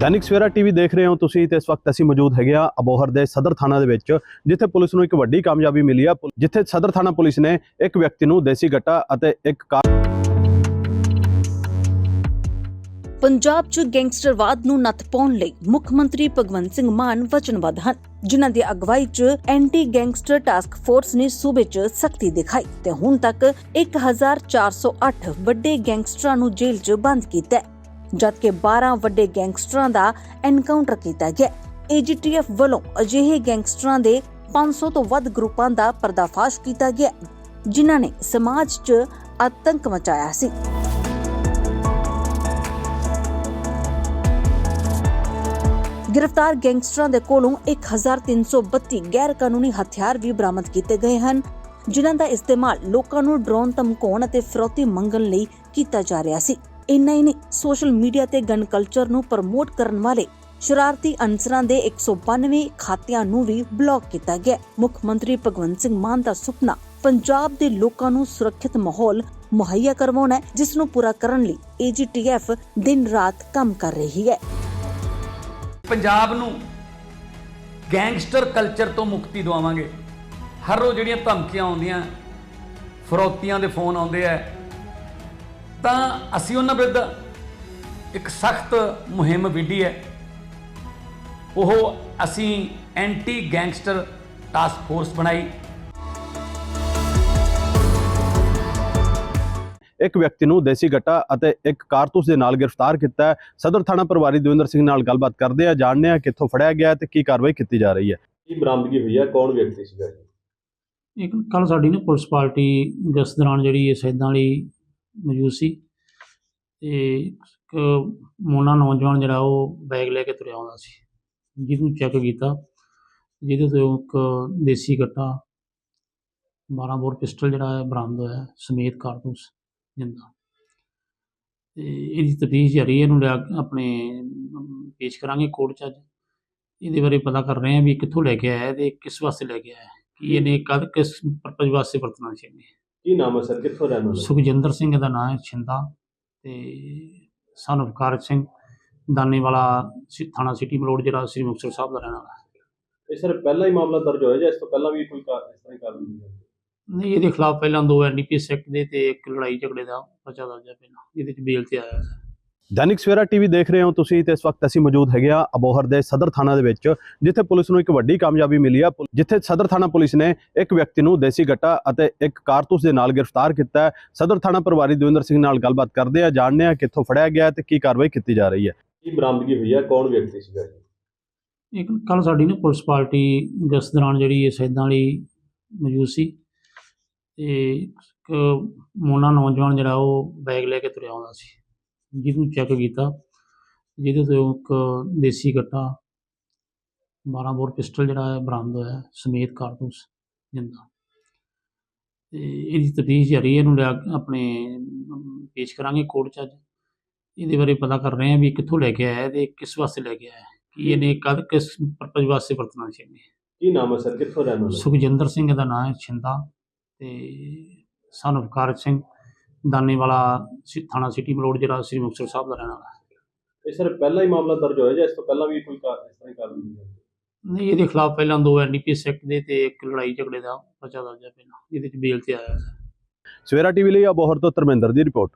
Dainik Savera TV ਦੇਖ ਰਹੇ ਹੋ ਤੁਸੀਂ ਤੇ ਇਸ ਵਕਤ ਅਸੀਂ ਮੌਜੂਦ ਹੈਗੇ ਆ ਅਬੋਹਰ ਦੇ ਸਦਰ ਥਾਣਾ ਦੇ ਵਿੱਚ, ਜਿੱਥੇ ਪੁਲਿਸ ਨੂੰ ਇੱਕ ਵੱਡੀ ਕਾਮਯਾਬੀ ਮਿਲੀ ਆ। ਜਿੱਥੇ ਸਦਰ ਥਾਣਾ ਪੁਲਿਸ ਨੇ ਇੱਕ ਵਿਅਕਤੀ ਨੂੰ ਦੇਸੀ ਗੱਟਾ ਅਤੇ ਇੱਕ ਕਾਰ ਪੰਜਾਬ 'ਚ ਗੈਂਗਸਟਰਵਾਦ ਨੂੰ ਨੱਥ ਪਾਉਣ ਲਈ ਮੁੱਖ ਮੰਤਰੀ ਭਗਵੰਤ ਸਿੰਘ ਮਾਨ ਵਚਨਬੱਧ ਹਨ, ਜਿਨ੍ਹਾਂ ਦੀ ਅਗਵਾਈ 'ਚ ਐਂਟੀ ਗੈਂਗਸਟਰ ਟਾਸਕ ਫੋਰਸ ਨੇ ਸੂਬੇ 'ਚ ਸਖਤੀ ਦਿਖਾਈ ਤੇ ਹੁਣ ਤੱਕ 1408 ਵੱਡੇ ਗੈਂਗਸਟਰਾਂ ਨੂੰ ਜੇਲ੍ਹ 'ਚ ਬੰਦ ਕੀਤਾ ਜਦਕਿ 12 ਵੱਡੇ ਗੈਂਗਸਟਰਾਂ ਦਾ ਐਨਕਾਊਂਟਰ ਕੀਤਾ ਗਿਆ ਏਜੀਟੀਐਫ ਵੱਲੋਂ ਅਜਿਹੇ ਗੈਂਗਸਟਰਾਂ ਦੇ 500 ਤੋਂ ਵੱਧ ਗਰੁੱਪਾਂ ਦਾ ਪਰਦਾਫਾਸ਼ ਕੀਤਾ ਗਿਆ ਜਿਨ੍ਹਾਂ ਨੇ ਸਮਾਜ 'ਚ ਆਤੰਕ ਮਚਾਇਆ ਸੀ। ਗ੍ਰਿਫਤਾਰ ਗੈਂਗਸਟਰਾਂ ਦੇ ਕੋਲੋਂ 1332 ਗੈਰ ਕਾਨੂੰਨੀ ਹਥਿਆਰ ਵੀ ਬਰਾਮਦ ਕੀਤੇ ਗਏ ਹਨ, ਜਿਨ੍ਹਾਂ ਦਾ ਇਸਤੇਮਾਲ ਲੋਕਾਂ ਨੂੰ ਡਰੋਨ ਧਮਕਾਉਣ ਅਤੇ ਫਰੋਤੀ ਮੰਗਣ ਲਈ ਕੀਤਾ ਜਾ ਰਿਹਾ ਸੀ। ਇੰਨਾ ਹੀ ਨਹੀਂ, ਸੋਸ਼ਲ ਮੀਡੀਆ ਤੇ ਗਨ ਕਲਚਰ ਨੂੰ ਪ੍ਰਮੋਟ ਕਰਨ ਵਾਲੇ ਸ਼ਰਾਰਤੀ ਅਨਸਰਾਂ ਦੇ 192 ਖਾਤਿਆਂ ਨੂੰ ਵੀ ਬਲੌਕ ਕੀਤਾ ਗਿਆ। ਮੁੱਖ ਮੰਤਰੀ ਭਗਵੰਤ ਸਿੰਘ ਮਾਨ ਦਾ ਸੁਪਨਾ, ਪੰਜਾਬ ਦੇ ਲੋਕਾਂ ਨੂੰ ਸੁਰੱਖਿਅਤ ਮਾਹੌਲ ਮੁਹੱਈਆ ਕਰਵਾਉਣਾ ਹੈ, ਜਿਸ ਨੂੰ ਪੂਰਾ ਕਰਨ ਲਈ ਏਜੀਟੀਐਫ ਦਿਨ ਰਾਤ ਕੰਮ ਕਰ ਰਹੀ ਹੈ। ਪੰਜਾਬ ਨੂੰ ਗੈਂਗਸਟਰ ਕਲਚਰ ਤੋਂ ਮੁਕਤੀ ਦਿਵਾਵਾਂਗੇ। ਹਰ ਰੋਜ਼ ਜਿਹੜੀਆਂ ਧਮਕੀਆਂ ਆਉਂਦੀਆਂ, ਫਰੋਤੀਆਂ ਦੇ ਫੋਨ ਆਉਂਦੇ ਆ ਤਾਂ ਅਸੀਂ ਉਹਨਾਂ ਵਿਰੁੱਧ ਇੱਕ ਸਖਤ ਮੁਹਿੰਮ ਵਿੱਢੀ ਹੈ। ਉਹ ਅਸੀਂ ਐਂਟੀ ਗੈਂਗਸਟਰ ਟਾਸਕ ਫੋਰਸ ਬਣਾਈ। ਇੱਕ ਵਿਅਕਤੀ ਨੂੰ ਦੇਸੀ ਗੱਟਾ ਅਤੇ ਇੱਕ ਕਾਰਤੂਸ ਦੇ ਨਾਲ ਗ੍ਰਿਫਤਾਰ ਕੀਤਾ ਹੈ। ਸਦਰ ਥਾਣਾ ਪ੍ਰਭਾਰੀ ਦਵਿੰਦਰ ਸਿੰਘ ਨਾਲ ਗੱਲਬਾਤ ਕਰਦੇ ਆ ਜਾਣਦੇ ਆ ਕਿੱਥੋਂ ਫੜਿਆ ਗਿਆ ਤੇ ਕੀ ਕਾਰਵਾਈ ਕੀਤੀ ਜਾ ਰਹੀ ਹੈ। ਕੀ ਬਰਾਮਦਗੀ ਹੋਈ ਹੈ ਕੌਣ ਵਿਅਕਤੀ ਸੀਗਾ ਇੱਕ ਕੱਲ ਸਾਡੀ ਨਾ ਪੁਲਿਸ ਪਾਰਟੀ ਗਸ਼ਤ ਦੌਰਾਨ ਜਿਹੜੀ ਇਹ ਸੈਦਾਂ ਵਾਲੀ ਮੌਜੂਦ ਸੀ ਤੇ ਇੱਕ ਮੋਨਾ ਨੌਜਵਾਨ ਜਿਹੜਾ ਉਹ ਬੈਗ ਲੈ ਕੇ ਤੁਰਿਆ ਆਉਂਦਾ ਸੀ, ਜਿਹਨੂੰ ਚੈੱਕ ਕੀਤਾ, ਜਿਹਦੇ ਤੋਂ ਇੱਕ ਦੇਸੀ ਕੱਟਾ 12 ਬੋਰ ਪਿਸਟਲ ਜਿਹੜਾ ਹੈ ਬਰਾਮਦ ਹੋਇਆ, ਸਮੇਤ ਕਾਰਤੂਸ ਜਿੰਦਾ। ਤੇ ਇਹਦੀ ਤਫਤੀਸ਼ ਜਾਰੀ ਹੈ, ਇਹਨੂੰ ਲਿਆ ਕੇ ਆਪਣੇ, ਪੇਸ਼ ਕਰਾਂਗੇ ਕੋਰਟ 'ਚ ਅੱਜ। ਇਹਦੇ ਬਾਰੇ ਪਤਾ ਕਰ ਰਹੇ ਹਾਂ ਵੀ ਕਿੱਥੋਂ ਲੈ ਕੇ ਆਇਆ ਹੈ ਤੇ ਕਿਸ ਵਾਸਤੇ ਲੈ ਕੇ ਆਇਆ ਕਿ ਇਹਨੇ ਕਦ ਕਿਸ ਪਰਪਸ ਵਾਸਤੇ ਵਰਤਣਾ ਚਾਹੀਦਾ ਕੀ ਨਾਮ ਹੈ ਸਰ? ਕਿੱਥੋਂ ਰਹਿਣ ਵਾਲੇ? ਸੁਖਜਿੰਦਰ ਸਿੰਘ ਦਾ ਨਾਮ ਹੈ ਛਿੰਦਾ। ਤੇ ਸਨ ਕਾਰਜ ਸਿੰਘ ਦਾਨੇ ਵਾਲਾ ਸਿ- ਥਾਣਾ ਸਿਟੀ ਮਲੋੜ ਜਿਹੜਾ ਸ੍ਰੀ ਮੁਕਤਸਰ ਸਾਹਿਬ ਦਾ ਰਹਿਣ ਵਾਲਾ। ਹੈ। ਇਹ ਸਰ ਪਹਿਲਾ ਹੀ ਮਾਮਲਾ ਦਰਜ ਹੋਇਆ ਜਾਂ ਇਸ ਤੋਂ ਪਹਿਲਾਂ ਵੀ ਕੋਈ ਕਾਰ ਇਸ ਤਰ੍ਹਾਂ ਦੀ ਕਾਰਵਾਈ ਹੋਈ ਹੈ? ਨਹੀਂ ਇਹਦੇ ਖਿਲਾਫ ਪਹਿਲਾਂ ਦੋ ਐਨਡੀਪੀਐਸ ਐਕਟ ਦੇ ਤੇ ਇੱਕ ਲੜਾਈ ਝਗੜੇ ਦਾ ਪਰਚਾ ਦਰਜ ਹੈ ਪਹਿਲਾਂ। ਇਹਦੇ ਚ ਬੇਲ ਤੇ ਆਇਆ ਹੈ। ਦੈਨਿਕ ਸਵੇਰਾ ਟੀਵੀ ਦੇਖ ਰਹੇ ਹੋ ਤੁਸੀਂ ਤੇ ਇਸ ਵਕਤ ਅਸੀਂ ਮੌਜੂਦ ਹੈਗੇ ਆ ਅਬੋਹਰ ਦੇ ਸਦਰ ਥਾਣਾ ਦੇ ਵਿੱਚ ਜਿੱਥੇ ਪੁਲਿਸ ਨੂੰ ਇੱਕ ਵੱਡੀ ਕਾਮਯਾਬੀ ਮਿਲੀ ਆ। ਜਿੱਥੇ ਸਦਰ ਥਾਣਾ ਪੁਲਿਸ ਨੇ ਇੱਕ ਵਿਅਕਤੀ ਨੂੰ ਦੇਸੀ ਗੱਟਾ ਅਤੇ ਇੱਕ ਕਾਰਤੂਸ ਦੇ ਨਾਲ ਗ੍ਰਿਫਤਾਰ ਕੀਤਾ ਹੈ। ਸਦਰ ਥਾਣਾ ਪ੍ਰਭਾਰੀ ਦਵਿੰਦਰ ਸਿੰਘ ਨਾਲ ਗੱਲਬਾਤ ਕਰਦੇ ਆ ਜਾਣਦੇ ਆ ਕਿੱਥੋਂ ਫੜਿਆ ਗਿਆ ਤੇ ਕੀ ਕਾਰਵਾਈ ਕੀਤੀ ਜਾ ਰਹੀ ਹੈ। ਕੀ ਬਰਾਮਦਗੀ ਹੋਈ ਹੈ ਕੌਣ ਵਿਅਕਤੀ ਸੀਗਾ? ਜੀ ਇੱਕ ਕੱਲ ਸਾਡੀ ਨਾ ਪੁਲਿਸ ਪਾਰਟੀ ਗਸ਼ਤ ਦੌਰਾਨ ਜਿਹੜੀ ਇਹ ਸੈਦਾਂ ਵਾਲੀ ਮੌਜੂਦ ਸੀ ਤੇ ਇੱਕ ਮੋਨਾ ਨੌਜਵਾਨ ਜਿਹੜਾ ਉਹ ਬੈਗ ਲੈ ਕੇ ਤੁਰਿਆ ਆਉਂਦਾ ਸੀ। ਜਿਹਨੂੰ ਚੈੱਕ ਕੀਤਾ ਜਿਹਦੇ ਤੋਂ ਇੱਕ ਦੇਸੀ ਗੱਟਾ 12 ਬੋਰ ਪਿਸਟਲ ਜਿਹੜਾ ਹੈ ਬਰਾਮਦ ਹੋਇਆ ਸਮੇਤ ਕਾਰਤੂਸ ਜਿੰਦਾ। ਤੇ ਇਹਦੀ ਤਫਤੀਸ਼ ਜਾਰੀ ਹੈ ਇਹਨੂੰ ਲਿਆ ਆਪਣੇ ਪੇਸ਼ ਕਰਾਂਗੇ ਕੋਰਟ 'ਚ ਅੱਜ। ਇਹਦੇ ਬਾਰੇ ਪਤਾ ਕਰ ਰਹੇ ਹਾਂ ਵੀ ਕਿੱਥੋਂ ਲੈ ਕੇ ਆਇਆ ਤੇ ਕਿਸ ਵਾਸਤੇ ਲੈ ਕੇ ਆਇਆ ਕਿ ਇਹਨੇ ਕਦ ਕਿਸ ਪਰਪਸ ਵਾਸਤੇ ਵਰਤਣਾ ਚਾਹੀਦਾ। ਕੀ ਨਾਮ ਹੈ ਸਰ? ਕਿੱਥੋਂ ਰਹਿਣ ਵਾਲੇ? ਸੁਖਜਿੰਦਰ ਸਿੰਘ ਦਾ ਨਾਮ ਹੈ ਛਿੰਦਾ ਤੇ ਸਨ of ਸਿੰਘ। ਦਾਨੇ ਵਾਲਾ ਸਿ- ਥਾਣਾ ਸਿਟੀ ਮਲੋੜ ਜਿਹੜਾ ਸ੍ਰੀ ਮੁਕਤਸਰ ਸਾਹਿਬ ਦਾ ਰਹਿਣ ਵਾਲਾ। ਹੈ। ਇਹ ਸਰ ਪਹਿਲਾ ਹੀ ਮਾਮਲਾ ਦਰਜ ਹੋਇਆ ਜਾਂ ਇਸ ਤੋਂ ਪਹਿਲਾਂ ਵੀ ਕੋਈ ਇਸ ਤਰ੍ਹਾਂ ਦੀ ਕਾਰਵਾਈ ਹੋਈ ਹੈ? ਨਹੀਂ ਇਹਦੇ ਖਿਲਾਫ ਪਹਿਲਾਂ ਦੋ ਐਨਡੀਪੀਐਸ ਐਕਟ ਦੇ ਤੇ ਇੱਕ ਲੜਾਈ ਝਗੜੇ ਦਾ ਪਰਚਾ ਦਰਜ ਹੈ ਪਹਿਲਾਂ। ਇਹਦੇ ਚ ਬੇਲ ਤੇ ਆਇਆ ਹੈ ਸਵੇਰਾ ਟੀਵੀ ਲਈ ਅਬੋਹਰ ਤੋਂ ਧਰਮਿੰਦਰ ਦੀ ਰਿਪੋਰਟ।